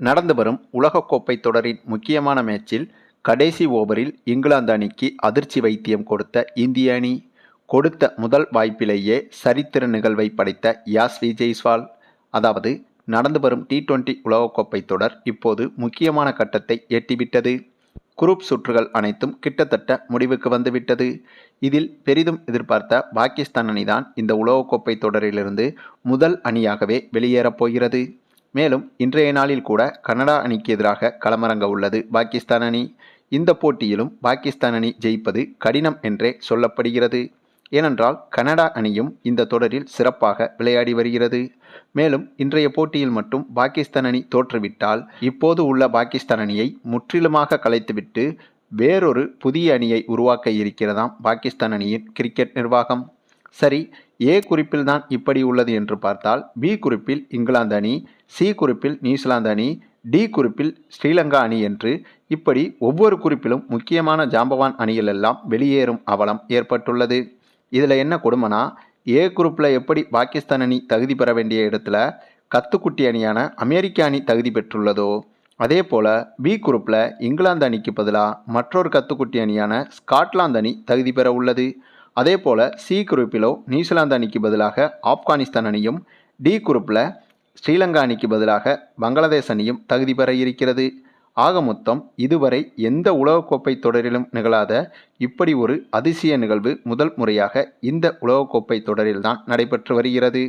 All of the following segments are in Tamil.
நடந்து வரும் உலகக்கோப்பை தொடரின் முக்கியமான மேட்சில் கடைசி ஓவரில் இங்கிலாந்து அணிக்கு அதிர்ச்சி வைத்தியம் கொடுத்த இந்திய அணி. கொடுத்த முதல் வாய்ப்பிலேயே சரித்திர நிகழ்வை படைத்த யாஸ்வி ஜெய்ஸ்வால். அதாவது நடந்து வரும் டி டுவெண்டி உலகக்கோப்பை தொடர் இப்போது முக்கியமான கட்டத்தை எட்டிவிட்டது. குரூப் சுற்றுகள் அனைத்தும் கிட்டத்தட்ட முடிவுக்கு வந்துவிட்டது. இதில் பெரிதும் எதிர்பார்த்த பாகிஸ்தான் அணிதான் இந்த உலகக்கோப்பை தொடரிலிருந்து முதல் அணியாகவே வெளியேறப் போகிறது. மேலும் இன்றைய நாளில் கூட கனடா அணிக்கு எதிராக களமிறங்க உள்ளது பாகிஸ்தான் அணி. இந்த போட்டியிலும் பாகிஸ்தான் அணி ஜெயிப்பது கடினம் என்றே சொல்லப்படுகிறது. ஏனென்றால் கனடா அணியும் இந்த தொடரில் சிறப்பாக விளையாடி வருகிறது. மேலும் இன்றைய போட்டியில் மட்டும் பாகிஸ்தான் அணி தோற்றுவிட்டால் இப்போது உள்ள பாகிஸ்தான் அணியை முற்றிலுமாக கலைத்துவிட்டு வேறொரு புதிய அணியை உருவாக்க இருக்கிறதாம் பாகிஸ்தான் அணியின் கிரிக்கெட் நிர்வாகம். சரி ஏ குறிப்பில் தான் இப்படி உள்ளது என்று பார்த்தால் பி குறிப்பில் இங்கிலாந்து அணி சி குறிப்பில் நியூசிலாந்து அணி டி குறிப்பில் ஸ்ரீலங்கா அணி என்று இப்படி ஒவ்வொரு குறிப்பிலும் முக்கியமான ஜாம்பவான் அணிகள் எல்லாம் வெளியேறும் அவலம் ஏற்பட்டுள்ளது. இதில் என்ன கொடுமைனா ஏ குரூப்பில் எப்படி பாகிஸ்தான் அணி தகுதி பெற வேண்டிய இடத்துல கத்துக்குட்டி அணியான அமெரிக்க அணி தகுதி பெற்றுள்ளதோ அதே போல் பி குரூப்பில் இங்கிலாந்து அணிக்கு பதிலாக மற்றொரு கத்துக்குட்டி அணியான ஸ்காட்லாந்து அணி தகுதி பெற உள்ளது. அதே போல் சி குரூப்பிலோ நியூசிலாந்து அணிக்கு பதிலாக ஆப்கானிஸ்தான் அணியும் டி குரூப்பில் ஸ்ரீலங்கா அணிக்கு பதிலாக பங்களாதேஷ் அணியும் தகுதி பெற இருக்கிறது. ஆக மொத்தம் இதுவரை எந்த உலகக்கோப்பை தொடரிலும் நிகழாத இப்படி ஒரு அதிசய நிகழ்வு முதல் முறையாக இந்த உலகக்கோப்பை தொடரில்தான் நடைபெற்று வருகிறது.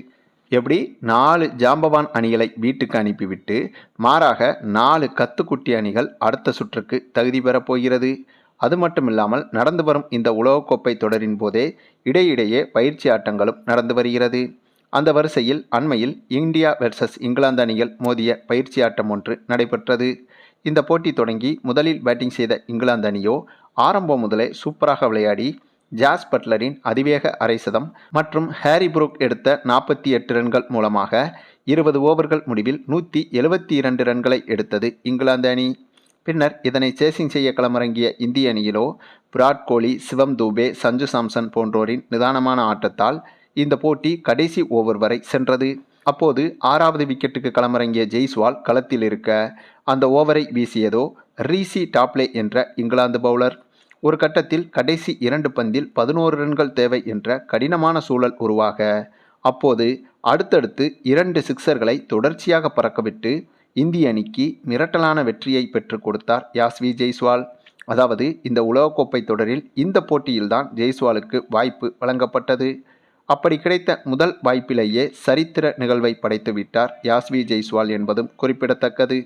எப்படி? நாலு ஜாம்பவான் அணிகளை வீட்டுக்கு அனுப்பிவிட்டு மாறாக நாலு கத்துக்குட்டி அணிகள் அடுத்த சுற்றுக்கு தகுதி பெறப் போகிறது. அது மட்டுமில்லாமல் நடந்து வரும் இந்த உலகக்கோப்பை தொடரின் போதே இடையிடையே பயிற்சி ஆட்டங்களும் நடந்து வருகிறது. அந்த வரிசையில் அண்மையில் இந்தியா வெர்சஸ் இங்கிலாந்து அணிகள் மோதிய பயிற்சி ஆட்டம் ஒன்று நடைபெற்றது. இந்த போட்டி தொடங்கி முதலில் பேட்டிங் செய்த இங்கிலாந்து அணியோ ஆரம்பம் முதலே சூப்பராக விளையாடி ஜாஸ் பட்லரின் அதிவேக அரைசதம் மற்றும் ஹாரி புரூக் எடுத்த நாற்பத்தி எட்டு ரன்கள் மூலமாக இருபது ஓவர்கள் முடிவில் நூற்றி எழுபத்தி இரண்டு ரன்களை எடுத்தது இங்கிலாந்து அணி. பின்னர் இதனை சேசிங் செய்ய களமிறங்கிய இந்திய அணியிலோ விராட் கோலி சிவம் தூபே சஞ்சு சாம்சன் போன்றோரின் நிதானமான ஆட்டத்தால் இந்த போட்டி கடைசி ஓவர் வரை சென்றது. அப்போது ஆறாவது விக்கெட்டுக்கு களமிறங்கிய ஜெய்ஸ்வால் களத்தில் இருக்க அந்த ஓவரை வீசியதோ ரீசி டாப்லே என்ற இங்கிலாந்து பவுலர். ஒரு கட்டத்தில் கடைசி இரண்டு பந்தில் பதினோரு ரன்கள் தேவை என்ற கடினமான சூழல் உருவாக அப்போது அடுத்தடுத்து இரண்டு சிக்சர்களை தொடர்ச்சியாக பறக்கவிட்டு இந்திய அணிக்கு மிரட்டலான வெற்றியை பெற்றுக் கொடுத்தார் யாஸ்வி ஜெய்ஸ்வால். அதாவது இந்த உலகக்கோப்பை தொடரில் இந்த போட்டியில்தான் ஜெய்ஸ்வாலுக்கு வாய்ப்பு வழங்கப்பட்டது. அப்படி கிடைத்த முதல் வாய்ப்பிலேயே சரித்திர நிகழ்வை படைத்துவிட்டார் யாஸ்வி ஜெய்ஸ்வால் என்பதும் குறிப்பிடத்தக்கது.